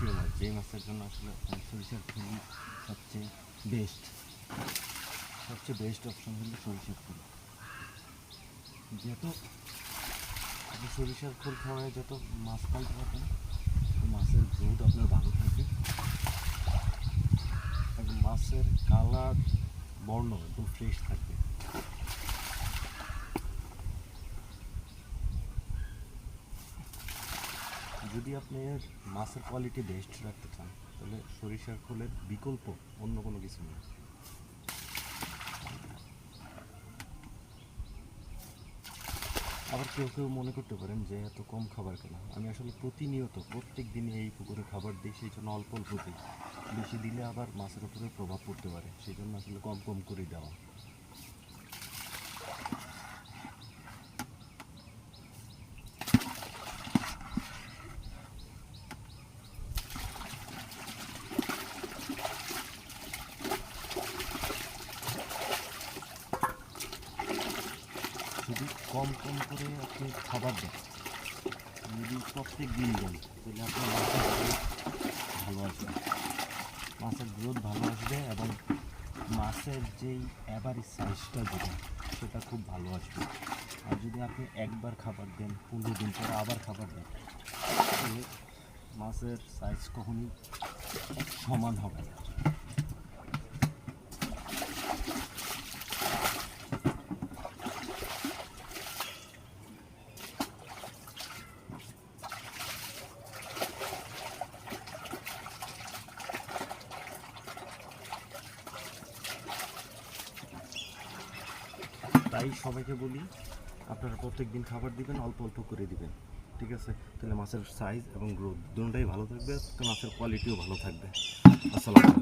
দেশীয় মাছ যেই মাছের জন্য আসলে সরিষার ফুল সবচেয়ে বেস্ট সবচেয়ে বেস্ট অপশন হলো সরিষার ফুল যত আপনি সরিষার ফুল খাওয়ায় যত মাছ পালতে পারবেন মাছের গ্রোথ আপনার ভালো থাকবে। এবং মাছের কালার বর্ণ একদম ফ্রেশ থাকবে। যদি আপনি মাছের কোয়ালিটি বেস্ট রাখতে চান, তাহলে সরিষার খোলের বিকল্প অন্য কোনো কিছু নেই। আবার কেউ কেউ মনে করতে পারেন যে এত কম খাবার কেন? আমি আসলে প্রতিনিয়ত প্রত্যেক দিনই এই পুকুরে খাবার দিই, সেই জন্য অল্প অল্প দিই বেশি দিলে আবার মাছের উপরে প্রভাব পড়তে পারে, সেই জন্য আসলে কম কম করে দেওয়া। শুধু কম কম করে আপনি খাবার দেন। যদি প্রত্যেক দিন দেন, তাহলে আপনার মাছের ভালো আসবে। মাছের গ্রোথ ভালো আসবে এবং মাছের যেই অ্যাভারেজ সাইজটা যেটা সেটা খুব ভালো আসবে। আর যদি আপনি একবার খাবার দেন, পনেরো দিন পরে আবার খাবার দেন মাছের সাইজ কখনই সমান হবে না। তাই সবাইকে বলি, আপনারা প্রত্যেক দিন খাবার দিবেন, অল্প অল্প করে দিবেন। ঠিক আছে? তাহলে মাছের সাইজ এবং গ্রোথ দুটাই ভালো থাকবে মাছের কোয়ালিটিও ভালো থাকবে। আসসালাম